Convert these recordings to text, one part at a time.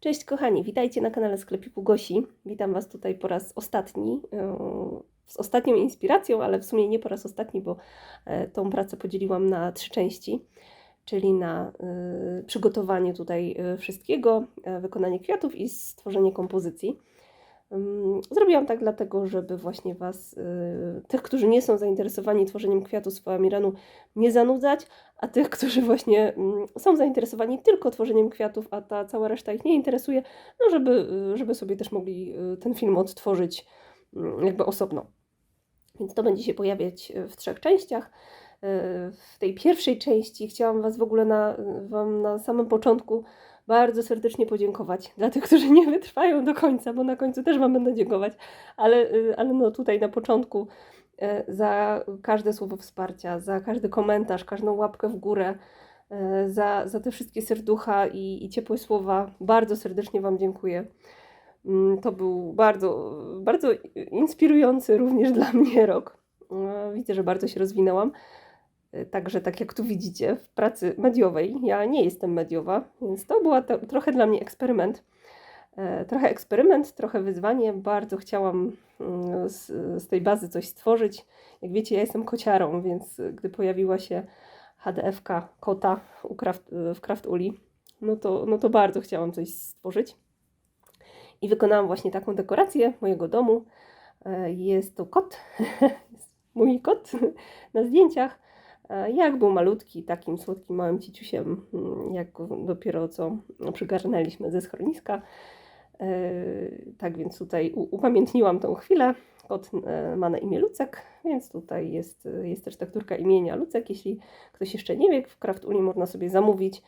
Cześć kochani, witajcie na kanale sklepiku Gosi. Witam Was tutaj po raz ostatni, yy, z ostatnią inspiracją, ale w sumie nie po raz ostatni, bo e, tą pracę podzieliłam na trzy części, czyli na yy, przygotowanie tutaj yy, wszystkiego, e, wykonanie kwiatów i stworzenie kompozycji. Zrobiłam tak dlatego, żeby właśnie Was, tych, którzy nie są zainteresowani tworzeniem kwiatów z Foamiranu, nie zanudzać, a tych, którzy właśnie są zainteresowani tylko tworzeniem kwiatów, a ta cała reszta ich nie interesuje, no żeby, y, żeby sobie też mogli y, ten film odtworzyć jakby osobno. Więc to będzie się pojawiać y, w trzech częściach. Y, W tej pierwszej części chciałam Was w ogóle na, Wam na samym początku bardzo serdecznie podziękować dla tych, którzy nie wytrwają do końca, bo na końcu też Wam będę dziękować, ale, y, ale no tutaj na początku e, za każde słowo wsparcia, za każdy komentarz, każdą łapkę w górę, e, za, za te wszystkie serducha i, i ciepłe słowa. Bardzo serdecznie Wam dziękuję. Mm, To był bardzo, bardzo inspirujący również dla mnie rok. Widzę, że bardzo się rozwinęłam. E, Także tak jak tu widzicie, w pracy mediowej, ja nie jestem mediowa, więc to była to, trochę dla mnie eksperyment. E, Trochę eksperyment, trochę wyzwanie. Bardzo chciałam mm, z, z tej bazy coś stworzyć. Jak wiecie, ja jestem kociarą, więc gdy pojawiła się HDF-ka kota u Craft, w Craft Uli, no to, no to bardzo chciałam coś stworzyć. I wykonałam właśnie taką dekorację mojego domu. E, Jest to kot, mój kot na zdjęciach. E, Jak był malutki, takim słodkim małym ciciusiem, mm, jak go dopiero co przygarnęliśmy ze schroniska. E, Tak więc tutaj upamiętniłam tą chwilę. Kot e, ma na imię Lucek, więc tutaj jest, jest też tekturka imienia Lucek. Jeśli ktoś jeszcze nie wie, w Craft można sobie zamówić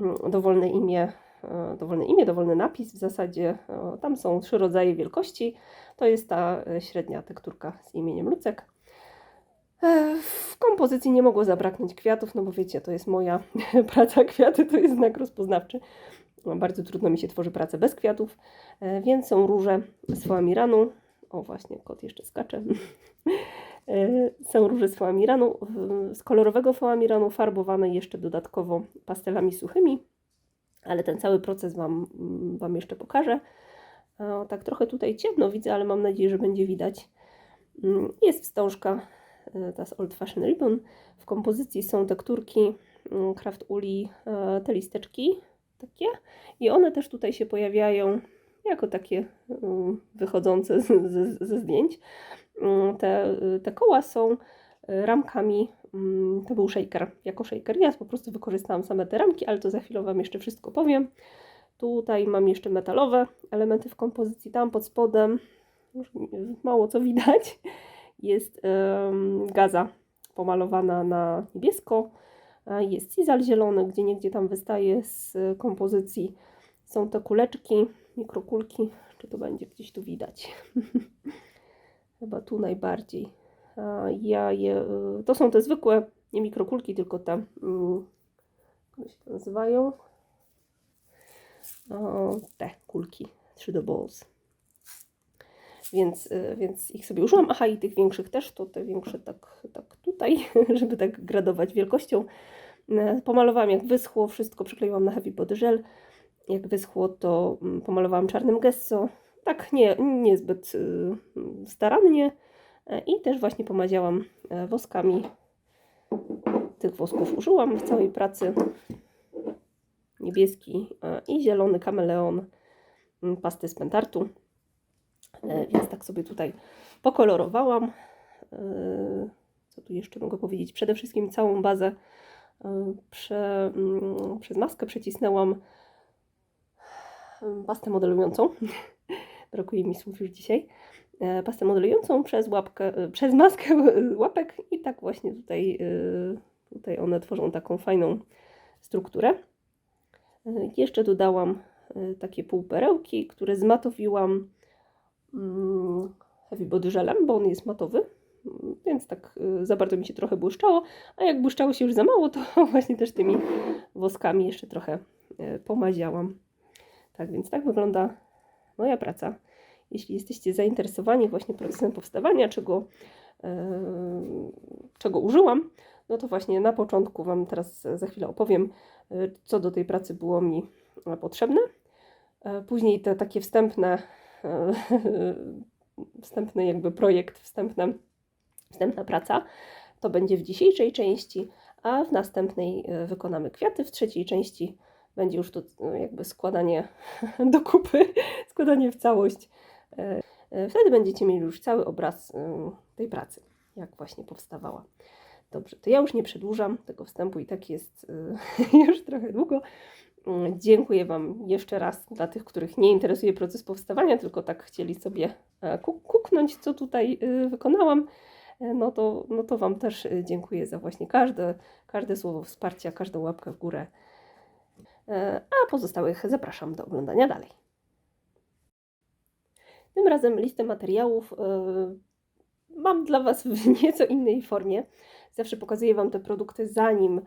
mm, dowolne imię, dowolne imię, dowolny napis. W zasadzie tam są trzy rodzaje wielkości. To jest ta średnia tekturka z imieniem Lucek. E, W kompozycji nie mogło zabraknąć kwiatów, no bo wiecie, to jest moja praca. Kwiaty to jest znak rozpoznawczy. No, Bardzo trudno mi się tworzy pracę bez kwiatów, e, więc są róże z foamiranu. O, właśnie, kot jeszcze skacze. E, Są róże z foamiranu, w- z kolorowego foamiranu, farbowane jeszcze dodatkowo pastelami suchymi, ale ten cały proces Wam, mm, wam jeszcze pokażę. E, Tak trochę tutaj ciemno widzę, ale mam nadzieję, że będzie widać. Mm, Jest wstążka, e, z Old Fashion Ribbon. W kompozycji są tekturki mm, Craft Uli, e, te listeczki takie i one też tutaj się pojawiają jako takie mm, wychodzące ze, zdjęć. Mm, Te, te koła są ramkami, to był shaker, jako shaker. Ja po prostu wykorzystałam same te ramki, ale to za chwilę Wam jeszcze wszystko powiem. Tutaj mam jeszcze metalowe elementy w kompozycji, tam pod spodem, mało co widać, jest gaza pomalowana na niebiesko, jest cizal zielony, gdzie niegdzie tam wystaje z kompozycji. Są to kuleczki, mikrokulki, czy to będzie gdzieś tu widać. Chyba tu najbardziej. Ja je, to są te zwykłe, nie mikrokulki, tylko te, mm, jak się nazywają? O, te kulki, 3D balls. Więc, y, więc ich sobie użyłam. Aha, i tych większych też, to te większe tak, tak tutaj, żeby tak gradować wielkością. E, Pomalowałam jak wyschło, wszystko przykleiłam na Heavy Body Gel. Jak wyschło, to mm, pomalowałam czarnym gesso. Tak, nie, niezbyt y, starannie. I też właśnie pomaziałam e, woskami. Tych wosków użyłam w całej pracy. Niebieski i zielony kameleon pasty z pentartu. E, Więc tak sobie tutaj pokolorowałam. E, Co tu jeszcze mogę powiedzieć? Przede wszystkim całą bazę e, prze, mm, przez maskę przecisnęłam pastę modelującą. Brakuje mi słów już dzisiaj. Pastę modelującą przez łapkę, przez maskę łapek i tak właśnie tutaj, tutaj one tworzą taką fajną strukturę. Jeszcze dodałam takie półperełki, które zmatowiłam heavy body żelem, bo on jest matowy, mm, więc tak y, za bardzo mi się trochę błyszczało, a jak błyszczało się już za mało, to właśnie też tymi woskami jeszcze trochę y, pomaziałam. Tak więc tak wygląda moja praca. Jeśli jesteście zainteresowani właśnie procesem powstawania, czego, e, czego użyłam, no to właśnie na początku Wam teraz za chwilę opowiem, co do tej pracy było mi potrzebne. Później te takie wstępne, wstępny jakby projekt, wstępne, wstępna praca, to będzie w dzisiejszej części, a w następnej wykonamy kwiaty, w trzeciej części będzie już to jakby składanie do kupy, składanie w całość E, e, wtedy będziecie mieli już cały obraz e, tej pracy, jak właśnie powstawała. Dobrze, to ja już nie przedłużam tego wstępu i tak jest już trochę długo. Mm, dziękuję Wam jeszcze raz dla tych, których nie interesuje proces powstawania, tylko tak chcieli sobie kuknąć, co tutaj wykonałam. No to, no to Wam też dziękuję za właśnie każde, każde słowo wsparcia, każdą łapkę w górę. A pozostałych zapraszam do oglądania dalej. Tym razem listę materiałów mam dla Was w nieco innej formie. Zawsze pokazuję Wam te produkty zanim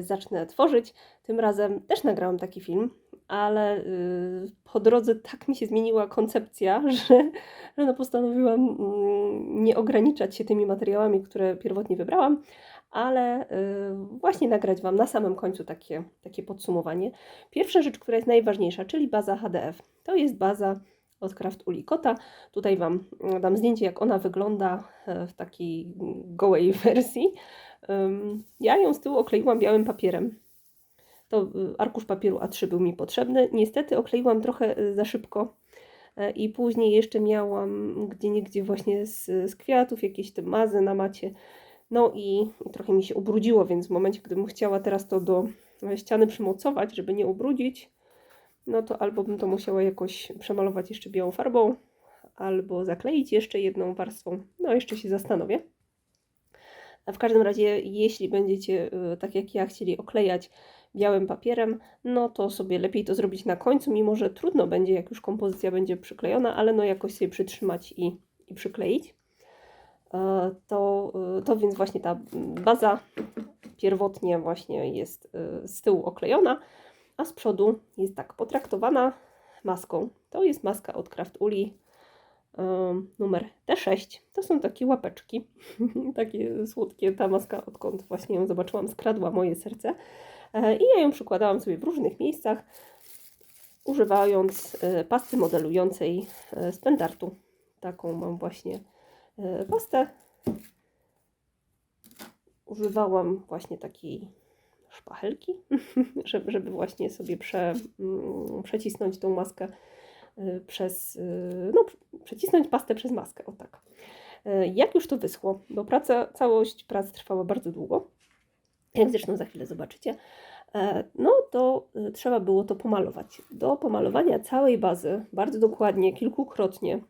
zacznę tworzyć. Tym razem też nagrałam taki film, ale yy, po drodze tak mi się zmieniła koncepcja, że, że no postanowiłam mm, nie ograniczać się tymi materiałami, które pierwotnie wybrałam, ale właśnie nagrać Wam na samym końcu takie, takie podsumowanie. Pierwsza rzecz, która jest najważniejsza, czyli baza HDF. To jest baza od Craft Ulikota. Tutaj Wam mm, dam zdjęcie, jak ona wygląda e, w takiej gołej wersji. Ja ją z tyłu okleiłam białym papierem. To y, arkusz papieru A3 był mi potrzebny. Niestety okleiłam trochę y, za szybko e, i później jeszcze miałam gdzie niegdzie właśnie z, z kwiatów jakieś te mazy na macie. No i, trochę mi się ubrudziło, więc w momencie, gdybym chciała teraz to do ściany przymocować, żeby nie ubrudzić, no to albo bym to musiała jakoś przemalować jeszcze białą farbą, albo zakleić jeszcze jedną warstwą. No, jeszcze się zastanowię. A w każdym razie, jeśli będziecie, y, tak jak ja, chcieli oklejać białym papierem, no to sobie lepiej to zrobić na końcu, mimo że trudno będzie, jak już kompozycja będzie przyklejona, ale no jakoś sobie przytrzymać i, i przykleić. E, to, y, to więc właśnie ta baza pierwotnie właśnie jest y, z tyłu oklejona, a z przodu jest tak potraktowana maską. To jest maska od Craft Uli numer T6. To są takie łapeczki, takie słodkie. Ta maska, odkąd właśnie ją zobaczyłam, skradła moje serce. E, I ja ją przykładałam sobie w różnych miejscach, używając e, pasty modelującej e, z pendartu. Taką mam właśnie pastę. Używałam właśnie takiej szpachelki, żeby, właśnie sobie prze, mm, przecisnąć tą maskę przez, y, no, przecisnąć pastę przez maskę, o tak. Y, jak już to wyschło, bo praca, całość pracy trwała bardzo długo, jak zresztą za chwilę zobaczycie, e, no to trzeba było to pomalować. Do pomalowania całej bazy, bardzo dokładnie, kilkukrotnie,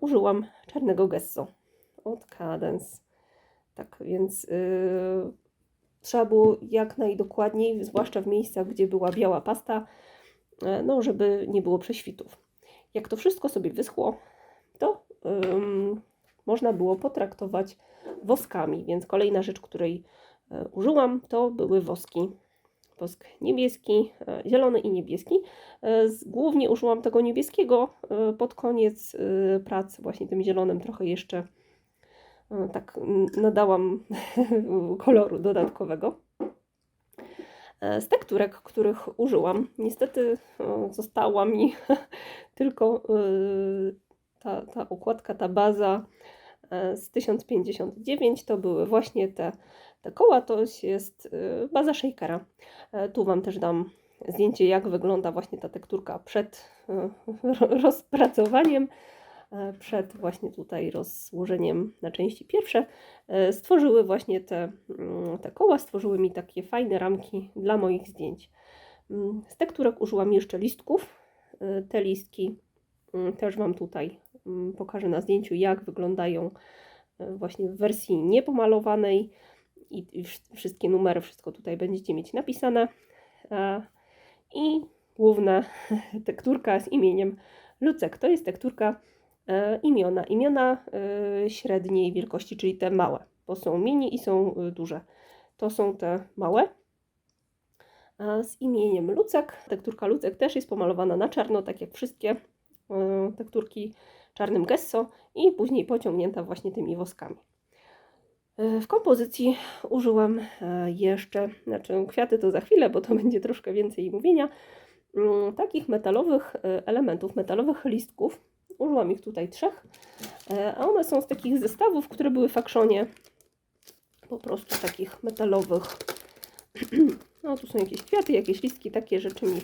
użyłam czarnego gesso od Cadence. Tak więc trzeba było jak najdokładniej, zwłaszcza w miejscach, gdzie była biała pasta, no żeby nie było prześwitów. Jak to wszystko sobie wyschło, to um, można było potraktować woskami, więc kolejna rzecz, której e, użyłam, to były woski. Wosk niebieski, e, zielony i niebieski. Głównie użyłam tego niebieskiego pod koniec pracy, właśnie tym zielonym trochę jeszcze tak nadałam koloru dodatkowego. E, z tekturek, których użyłam, niestety została mi tylko e, ta, ta układka, ta baza e, z 1059. To były właśnie te, te koła, to jest baza Shakera. Tu Wam też dam zdjęcie, jak wygląda właśnie ta tekturka przed rozpracowaniem. E, przed właśnie tutaj rozłożeniem na części pierwsze, e, stworzyły właśnie te, mm, te koła, stworzyły mi takie fajne ramki dla moich zdjęć. Mm, z tekturek użyłam jeszcze listków. E, te listki mm, też Wam tutaj pokażę na zdjęciu, jak wyglądają właśnie w wersji niepomalowanej i wszystkie numery, wszystko tutaj będziecie mieć napisane. I główna tekturka z imieniem Lucek. To jest tekturka imiona. Imiona e, średniej wielkości, czyli te małe, bo są mini i są e, duże. To są te małe. Z imieniem Lucek, tekturka Lucek też jest pomalowana na czarno, tak jak wszystkie e, tekturki czarnym gesso i później pociągnięta właśnie tymi woskami. E, W kompozycji użyłam e, jeszcze, znaczy kwiaty to za chwilę, bo to będzie troszkę więcej mówienia, mm, takich metalowych e, elementów, metalowych listków. Użyłam ich tutaj trzech, e, a one są z takich zestawów, które były w akszonie, po prostu takich metalowych. No tu są jakieś kwiaty, jakieś listki, takie rzeczy mi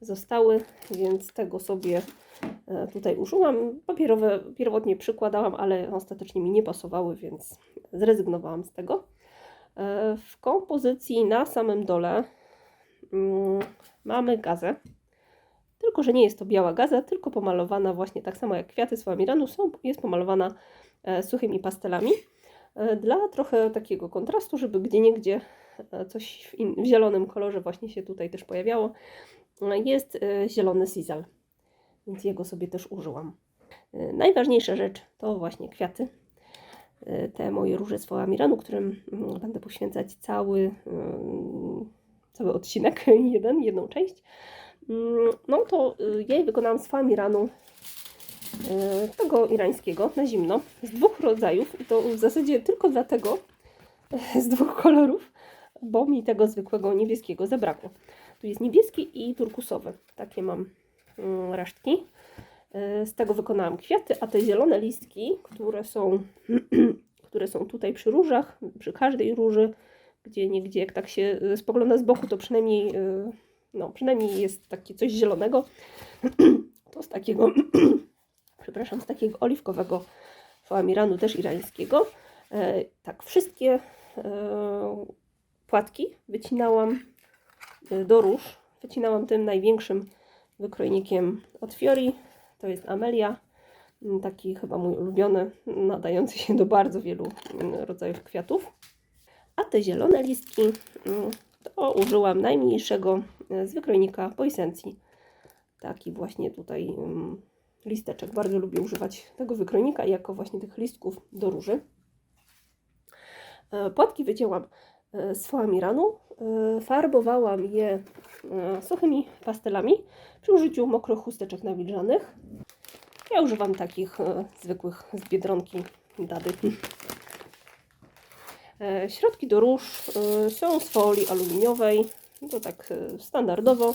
zostały, więc tego sobie e, tutaj użyłam. Papierowe pierwotnie przykładałam, ale ostatecznie mi nie pasowały, więc zrezygnowałam z tego. E, W kompozycji na samym dole mm, mamy gazę. Tylko, że nie jest to biała gaza, tylko pomalowana właśnie tak samo jak kwiaty z Famiranu są, jest pomalowana e, suchymi pastelami. E, Dla trochę takiego kontrastu, żeby gdzie niegdzie coś w, in, w zielonym kolorze właśnie się tutaj też pojawiało, e, jest e, zielony sizal, więc jego sobie też użyłam. E, Najważniejsza rzecz to właśnie kwiaty. E, Te moje róże z Foamiranu, którym mm, będę poświęcać cały, mm, cały odcinek, jeden, jedną część. Mm, No to y, ja wykonałam z Foamiranu e, tego irańskiego na zimno, z dwóch rodzajów i to w zasadzie tylko dlatego, z dwóch kolorów, bo mi tego zwykłego niebieskiego zabrakło. Tu jest niebieski i turkusowy. Takie mam mm, resztki. E, Z tego wykonałam kwiaty, a te zielone listki, które są, które są tutaj przy różach, przy każdej róży, gdzie niegdzie jak tak się spogląda z boku, to przynajmniej, no, przynajmniej jest takie coś zielonego. To z takiego, przepraszam, z takiego oliwkowego foamiranu, też irańskiego. E, Tak, wszystkie e, płatki wycinałam y, do róż. Wycinałam tym największym wykrojnikiem od Fiori. To jest Amelia. Mm, Taki chyba mój ulubiony, nadający się do bardzo wielu mm, rodzajów kwiatów. A te zielone listki to użyłam najmniejszego y, z wykrojnika po esencji. Taki właśnie tutaj mm, listeczek. Bardzo lubię używać tego wykrojnika jako właśnie tych listków do róży. E, Płatki wycięłam e, z foamiranu. E, Farbowałam je e, suchymi pastelami przy użyciu mokrych chusteczek nawilżanych. Ja używam takich e, zwykłych z Biedronki Dady. E, Środki do róż e, są z folii aluminiowej, to tak e, standardowo.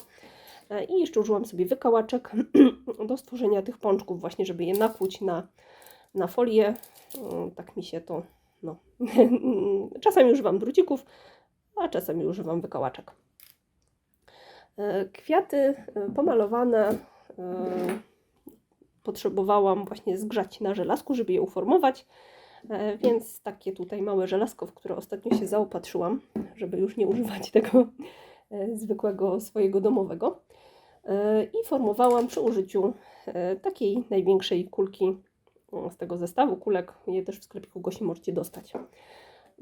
I jeszcze użyłam sobie wykałaczek do stworzenia tych pączków, właśnie żeby je nakłuć na, na folię. Tak mi się to no. czasami używam drucików, a czasami używam wykałaczek. Kwiaty pomalowane potrzebowałam właśnie zgrzać na żelazku, żeby je uformować. E, Więc takie tutaj małe żelazko, w które ostatnio się zaopatrzyłam, żeby już nie używać tego e, zwykłego swojego domowego. E, I formowałam przy użyciu takiej największej kulki o, z tego zestawu kulek. Je też w sklepiku Gosi możecie dostać.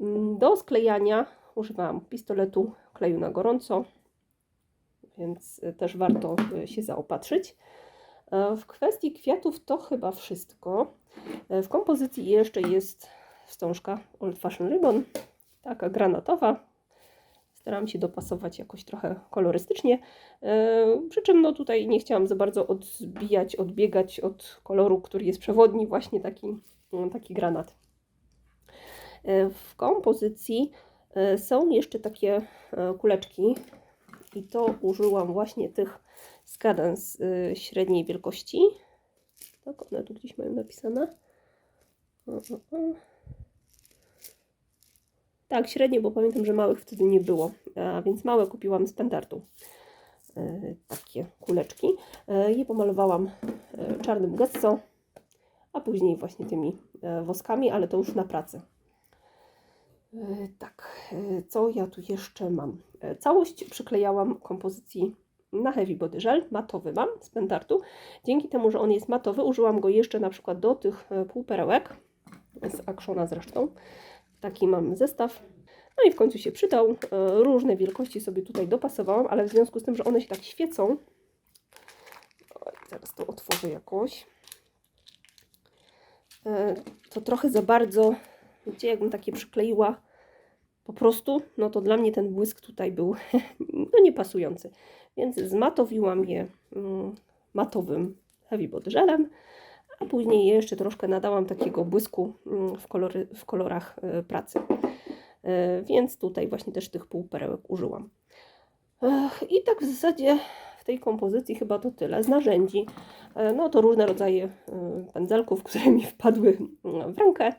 Mm, Do sklejania używałam pistoletu kleju na gorąco, więc też warto się zaopatrzyć. E, W kwestii kwiatów to chyba wszystko. E, W kompozycji jeszcze jest wstążka Old Fashion Ribbon, taka granatowa. Staram się dopasować jakoś trochę kolorystycznie. E, Przy czym no tutaj nie chciałam za bardzo odbijać, odbiegać od koloru, który jest przewodni, właśnie taki, mm, taki granat. W kompozycji są jeszcze takie kuleczki i to użyłam właśnie tych z kadans y, średniej wielkości. Tak, one tu gdzieś mają napisane. O, o, o. Tak, średnie, bo pamiętam, że małych wtedy nie było, a więc małe kupiłam z Pentartu. E, takie kuleczki. E, je pomalowałam e, czarnym gesso, a później właśnie tymi e, woskami, ale to już na pracy. E, Tak, e, co ja tu jeszcze mam? Całość przyklejałam kompozycji na Heavy Body Gel, matowy mam z Pentartu. Dzięki temu, że on jest matowy, użyłam go jeszcze na przykład do tych e, półperełek, z Actiona zresztą. Taki mam zestaw. No i w końcu się przydał. E, Różne wielkości sobie tutaj dopasowałam, ale w związku z tym, że one się tak świecą, zaraz to otworzę jakoś, E, to trochę za bardzo, wiecie, jakbym takie przykleiła po prostu, no to dla mnie ten błysk tutaj był no niepasujący. Więc zmatowiłam je mm, matowym Heavy Body Żelem, a później jeszcze troszkę nadałam takiego błysku mm, w, kolory, w kolorach e, pracy. E, Więc tutaj właśnie też tych półperełek użyłam. Ech, I tak w zasadzie w tej kompozycji chyba to tyle. Z narzędzi, e, no to różne rodzaje pędzelków, które mi wpadły mm, w rękę.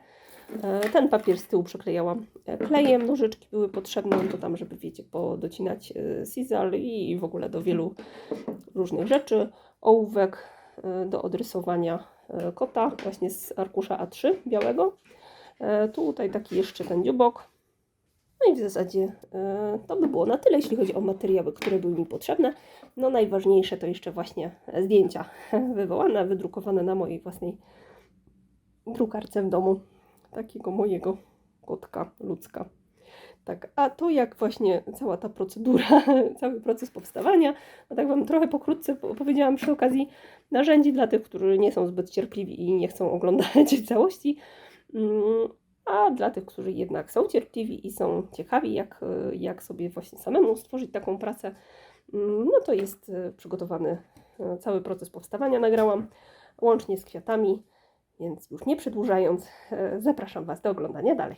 E, Ten papier z tyłu przyklejałam e, klejem, nożyczki były potrzebne, to tam, żeby wiecie, podocinać e, sizal i w ogóle do wielu różnych rzeczy. Ołówek do odrysowania kota, właśnie z arkusza A3 białego. Tutaj taki jeszcze ten dziubok. No i w zasadzie to by było na tyle, jeśli chodzi o materiały, które były mi potrzebne. No najważniejsze to jeszcze właśnie zdjęcia wywołane, wydrukowane na mojej własnej drukarce w domu. Takiego mojego kotka ludzka. Tak, a to jak właśnie cała ta procedura, cały proces powstawania, no tak Wam trochę pokrótce powiedziałam przy okazji narzędzi dla tych, którzy nie są zbyt cierpliwi i nie chcą oglądać całości. Mm, a dla tych, którzy jednak są cierpliwi i są ciekawi, jak, jak sobie właśnie samemu stworzyć taką pracę, mm, no to jest e, przygotowany e, cały proces powstawania. Nagrałam łącznie z kwiatami, więc już nie przedłużając, e, zapraszam Was do oglądania dalej.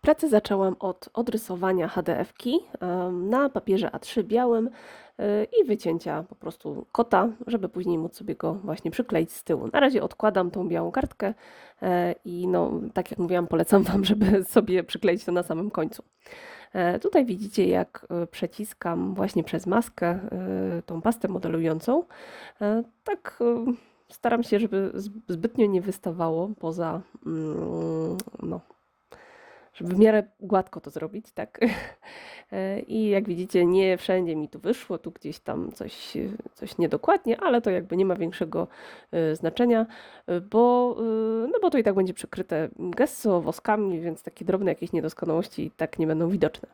Pracę zaczęłam od odrysowania HDF-ki na papierze A3 białym e, i wycięcia po prostu kota, żeby później móc sobie go właśnie przykleić z tyłu. Na razie odkładam tą białą kartkę e, i no, tak jak mówiłam, polecam Wam, żeby sobie przykleić to na samym końcu. Tutaj widzicie, jak przeciskam właśnie przez maskę tą pastę modelującą. Tak staram się, żeby zb- zbytnio nie wystawało poza, mm, no, żeby w miarę gładko to zrobić, tak. E, I jak widzicie, nie wszędzie mi tu wyszło, tu gdzieś tam coś, coś niedokładnie, ale to jakby nie ma większego e, znaczenia, e, bo, no bo to i tak będzie przykryte gesso, woskami, więc takie drobne jakieś niedoskonałości i tak nie będą widoczne.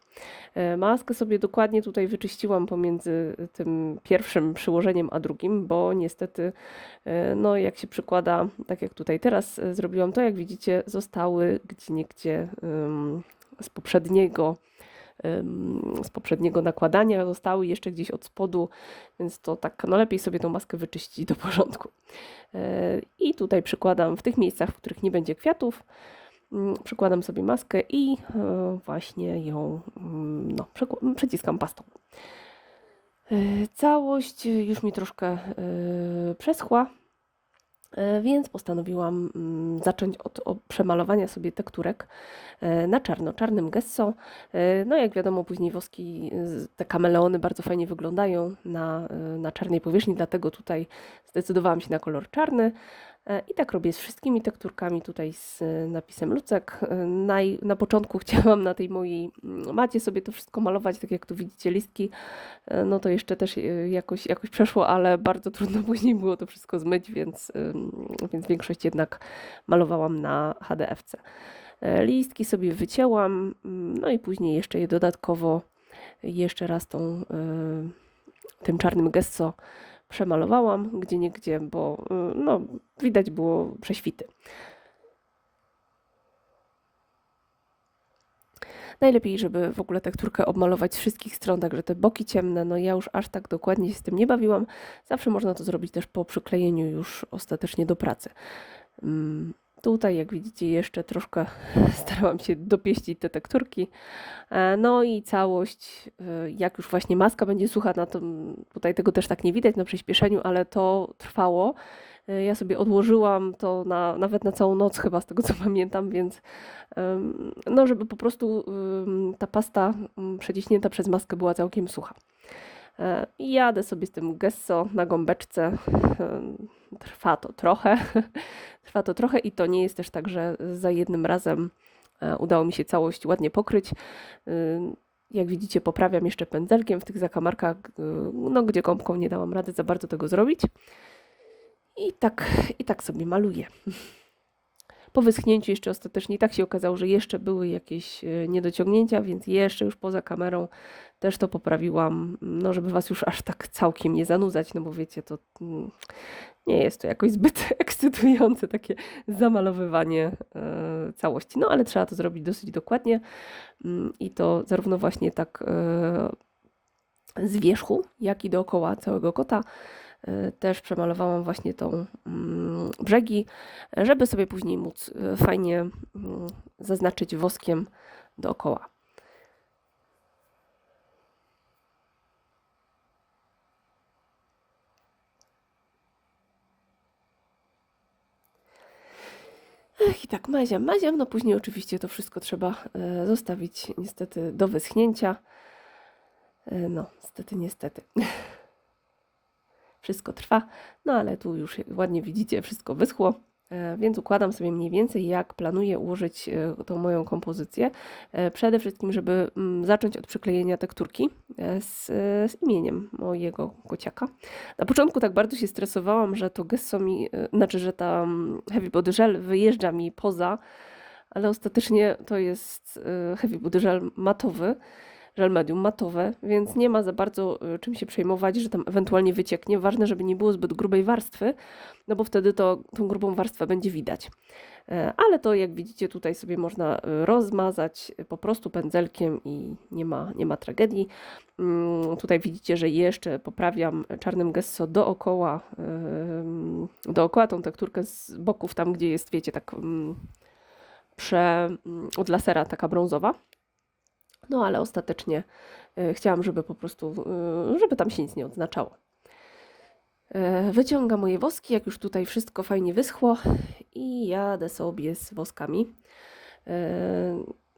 Maskę sobie dokładnie tutaj wyczyściłam pomiędzy tym pierwszym przyłożeniem a drugim, bo niestety, no jak się przykłada, tak jak tutaj teraz zrobiłam to, jak widzicie, zostały gdzie niegdzie em, z poprzedniego z poprzedniego nakładania zostały jeszcze gdzieś od spodu, więc to tak, no lepiej sobie tą maskę wyczyścić do porządku. E, I tutaj przykładam w tych miejscach, w których nie będzie kwiatów, mm, przykładam sobie maskę i e, właśnie ją mm, no, przeciskam pastą. E, Całość już mi troszkę przeschła, więc postanowiłam mm, zacząć od przemalowania sobie tekturek e, na czarno, czarnym gesso. E, No jak wiadomo, później woski, te kameleony bardzo fajnie wyglądają na, e, na czarnej powierzchni, dlatego tutaj zdecydowałam się na kolor czarny. E, I tak robię z wszystkimi tekturkami tutaj z e, napisem Lucek. E, Naj, na początku chciałam na tej mojej mm, macie sobie to wszystko malować, tak jak tu widzicie listki. No to jeszcze też jakoś, jakoś przeszło, ale bardzo trudno później było to wszystko zmyć, więc, więc większość jednak malowałam na HDFC. Listki sobie wycięłam, mm, no i później jeszcze je dodatkowo jeszcze raz tą, tym czarnym gesso przemalowałam gdzie niegdzie, bo y, no, widać było prześwity. Najlepiej, żeby w ogóle tekturkę obmalować z wszystkich stron, także te boki ciemne, no ja już aż tak dokładnie się z tym nie bawiłam. Zawsze można to zrobić też po przyklejeniu już ostatecznie do pracy. Tutaj, jak widzicie, jeszcze troszkę starałam się dopieścić te tekturki. E, No i całość, e, jak już właśnie maska będzie sucha, na tym, tutaj tego też tak nie widać na przyspieszeniu, ale to trwało. E, Ja sobie odłożyłam to na, nawet na całą noc chyba, z tego co pamiętam, więc no, żeby po prostu ta pasta przeciśnięta przez maskę była całkiem sucha. I jadę sobie z tym gesso na gąbeczce. Trwa to trochę. Trwa to trochę i to nie jest też tak, że za jednym razem e, udało mi się całość ładnie pokryć. Ym, Jak widzicie, poprawiam jeszcze pędzelkiem w tych zakamarkach, y, no, gdzie gąbką nie dałam rady za bardzo tego zrobić. I tak, i tak sobie maluję. Po wyschnięciu jeszcze ostatecznie i tak się okazało, że jeszcze były jakieś e, niedociągnięcia, więc jeszcze już poza kamerą też to poprawiłam, no żeby was już aż tak całkiem nie zanudzać, no bo wiecie, to mm, nie jest to jakoś zbyt ekscytujące takie zamalowywanie e, całości. No ale trzeba to zrobić dosyć dokładnie mm, i to zarówno właśnie tak e, z wierzchu, jak i dookoła całego kota. E, też przemalowałam właśnie tą mm, brzegi, żeby sobie później móc e, fajnie mm, zaznaczyć woskiem dookoła. I tak maziam, maziam, no później oczywiście to wszystko trzeba e, zostawić niestety do wyschnięcia. No, niestety, niestety. Wszystko trwa, no ale tu już ładnie widzicie, wszystko wyschło. E, Więc układam sobie mniej więcej, jak planuję ułożyć e, tą moją kompozycję. E, Przede wszystkim, żeby mm, zacząć od przyklejenia tekturki z, z imieniem mojego kociaka. Na początku tak bardzo się stresowałam, że to gesso mi, znaczy, że ta mm, Heavy Body Gel wyjeżdża mi poza, ale ostatecznie to jest Heavy Body Gel matowy, żel medium matowe, więc nie ma za bardzo e, czym się przejmować, że tam ewentualnie wycieknie. Ważne, żeby nie było zbyt grubej warstwy, no bo wtedy to tą grubą warstwę będzie widać. E, Ale to jak widzicie tutaj sobie można e, rozmazać po prostu pędzelkiem i nie ma, nie ma tragedii. Mm, Tutaj widzicie, że jeszcze poprawiam czarnym gesso dookoła, em, dookoła tą tekturkę z boków, tam gdzie jest, wiecie, tak mm, prze, mm, od lasera taka brązowa. No ale ostatecznie e, chciałam, żeby po prostu, e, żeby tam się nic nie odznaczało. E, Wyciągam moje woski, jak już tutaj wszystko fajnie wyschło i jadę sobie z woskami.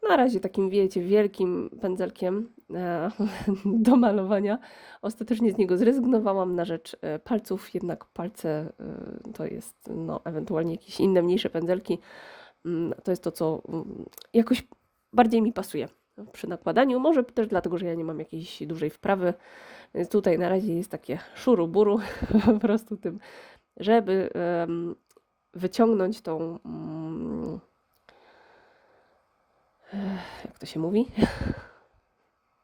Na razie takim, wiecie, wielkim pędzelkiem do malowania. Ostatecznie z niego zrezygnowałam na rzecz palców, jednak palce to jest, no, ewentualnie jakieś inne, mniejsze pędzelki. Mm, To jest to, co mm, jakoś bardziej mi pasuje przy nakładaniu. Może też dlatego, że ja nie mam jakiejś dużej wprawy. Więc tutaj na razie jest takie szuru-buru po prostu tym, żeby em, wyciągnąć tą. ech, jak to się mówi?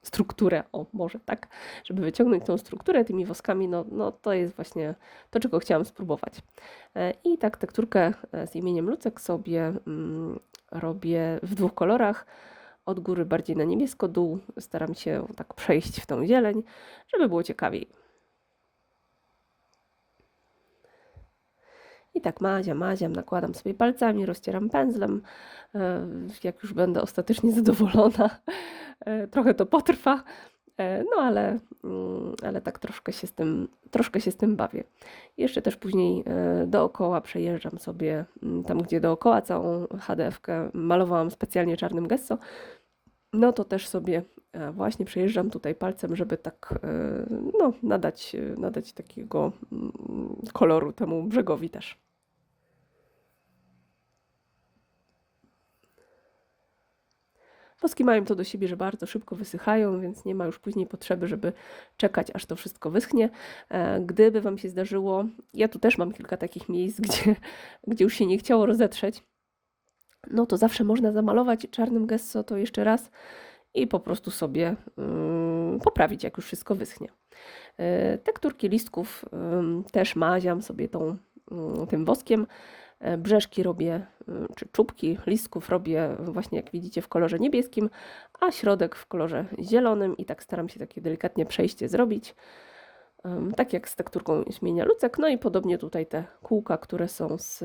strukturę, o może tak, żeby wyciągnąć tą strukturę tymi woskami, no, no to jest właśnie to, czego chciałam spróbować. E, I tak tekturkę e, z imieniem Lucek sobie mm, robię w dwóch kolorach. Od góry bardziej na niebiesko, dół staram się tak przejść w tą zieleń, żeby było ciekawiej. I tak maziam, maziam, nakładam sobie palcami, rozcieram pędzlem. E, Jak już będę ostatecznie zadowolona, e, trochę to potrwa, no ale, mm, ale tak troszkę się z tym, troszkę się z tym bawię. Jeszcze też później e, dookoła przejeżdżam sobie, mm, tam gdzie dookoła całą HDF-kę malowałam specjalnie czarnym gesso, no to też sobie e, właśnie przejeżdżam tutaj palcem, żeby tak e, no, nadać, e, nadać takiego mm, koloru temu brzegowi też. Woski mają to do siebie, że bardzo szybko wysychają, więc nie ma już później potrzeby, żeby czekać, aż to wszystko wyschnie. E, Gdyby Wam się zdarzyło, ja tu też mam kilka takich miejsc, gdzie, gdzie już się nie chciało rozetrzeć, no to zawsze można zamalować czarnym gesso to jeszcze raz i po prostu sobie ym, poprawić, jak już wszystko wyschnie. E, Tekturki listków też maziam sobie tą, ym, tym woskiem. E, Brzeżki robię, y, czy czubki listków robię właśnie jak widzicie w kolorze niebieskim, a środek w kolorze zielonym i tak staram się takie delikatnie przejście zrobić. Tak jak z tekturką śmienia lucek. No i podobnie tutaj te kółka, które są z,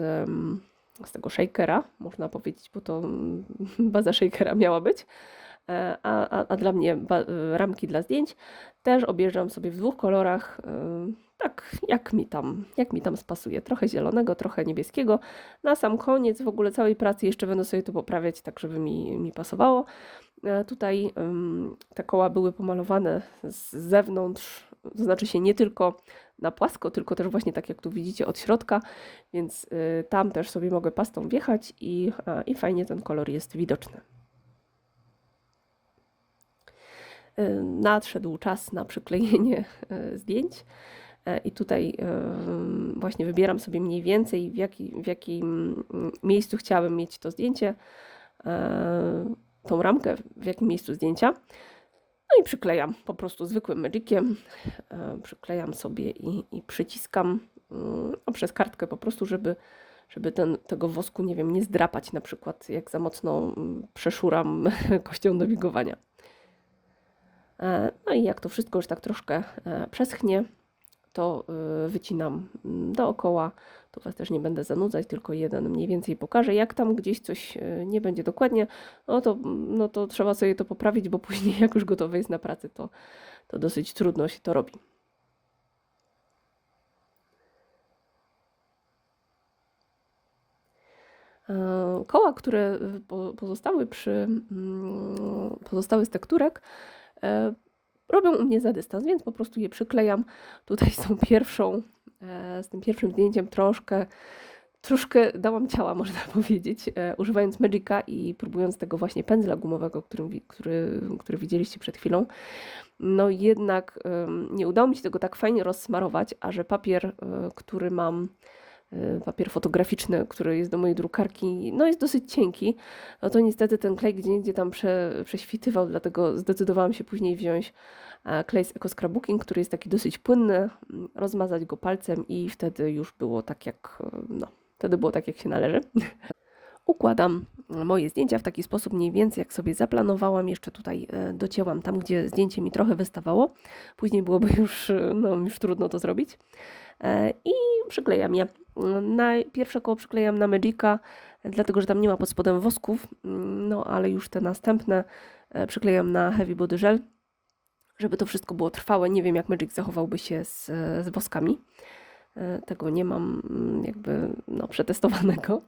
z tego shakera, można powiedzieć, bo to mm, baza shakera miała być. E, A, a, a dla mnie ramki dla zdjęć też obierzam sobie w dwóch kolorach, tak jak mi tam, jak mi tam spasuje. Trochę zielonego, trochę niebieskiego. Na sam koniec w ogóle całej pracy jeszcze będę sobie to poprawiać, tak żeby mi, mi pasowało. E, Tutaj te koła były pomalowane z zewnątrz, to znaczy się nie tylko na płasko, tylko też właśnie tak jak tu widzicie od środka, więc y, tam też sobie mogę pastą wjechać i, a, i fajnie ten kolor jest widoczny. Y, Nadszedł czas na przyklejenie zdjęć. E, I tutaj y, właśnie wybieram sobie mniej więcej, w, jaki, w jakim mm, miejscu chciałabym mieć to zdjęcie, e, tą ramkę, w jakim miejscu zdjęcia. No i przyklejam po prostu zwykłym Magiciem. E, Przyklejam sobie i, i przyciskam no, przez kartkę po prostu, żeby, żeby ten, tego wosku, nie wiem, nie zdrapać na przykład, jak za mocno mm, przeszuram kością do wigowania. E, No i jak to wszystko już tak troszkę e, przeschnie, to y, wycinam mm, dookoła. Tu Was też nie będę zanudzać, tylko jeden mniej więcej pokażę. Jak tam gdzieś coś y, nie będzie dokładnie, no to, no to trzeba sobie to poprawić, bo później jak już gotowe jest na pracy, to, to dosyć trudno się to robi. E, Koła, które y, po- pozostały przy mm, pozostały z tekturek, e, robią u mnie za dystans, więc po prostu je przyklejam tutaj z tą pierwszą, e, z tym pierwszym zdjęciem troszkę, troszkę dałam ciała, można powiedzieć, e, używając Magica i próbując tego właśnie pędzla gumowego, którym, wi- który, który widzieliście przed chwilą. No jednak nie udało mi się tego tak fajnie rozsmarować, a że papier, e, który mam, papier fotograficzny, który jest do mojej drukarki, no jest dosyć cienki, no to niestety ten klej gdzie niegdzie tam prze, prześwitywał, dlatego zdecydowałam się później wziąć klej z Eco Scrapbooking, który jest taki dosyć płynny, mm, rozmazać go palcem i wtedy już było tak jak, e, no, wtedy było tak jak się należy. Układam moje zdjęcia w taki sposób mniej więcej, jak sobie zaplanowałam. Jeszcze tutaj e, docięłam tam, gdzie zdjęcie mi trochę wystawało. Później byłoby już, no, już trudno to zrobić. E, I przyklejam je. Pierwsze koło przyklejam na Magica, dlatego że tam nie ma pod spodem wosków, mm, no ale już te następne e, przyklejam na Heavy Body Gel, żeby to wszystko było trwałe. Nie wiem, jak Magic zachowałby się z, z woskami. E, Tego nie mam mm, jakby no, przetestowanego.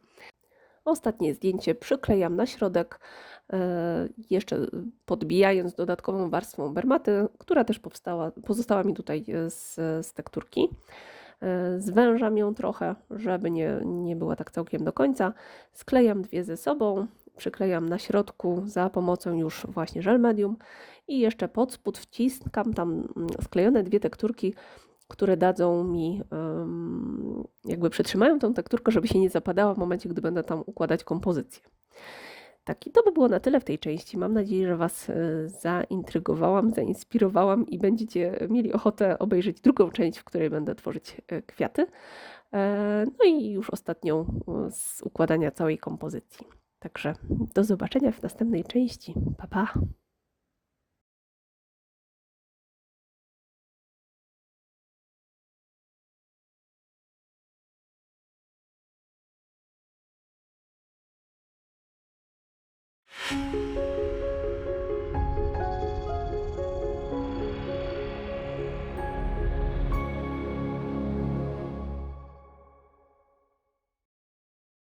Ostatnie zdjęcie przyklejam na środek, jeszcze podbijając dodatkową warstwą bermaty, która też powstała, pozostała mi tutaj z, z tekturki. E, Zwężam ją trochę, żeby nie, nie była tak całkiem do końca. Sklejam dwie ze sobą, przyklejam na środku za pomocą już właśnie żel medium i jeszcze pod spód wciskam tam mm, sklejone dwie tekturki, które dadzą mi, jakby przytrzymają tą tekturkę, żeby się nie zapadała w momencie, gdy będę tam układać kompozycję. Tak, i to by było na tyle w tej części. Mam nadzieję, że Was e, zaintrygowałam, zainspirowałam i będziecie mieli ochotę obejrzeć drugą część, w której będę tworzyć e, kwiaty. E, No i już ostatnią z układania całej kompozycji. Także do zobaczenia w następnej części. Pa, pa!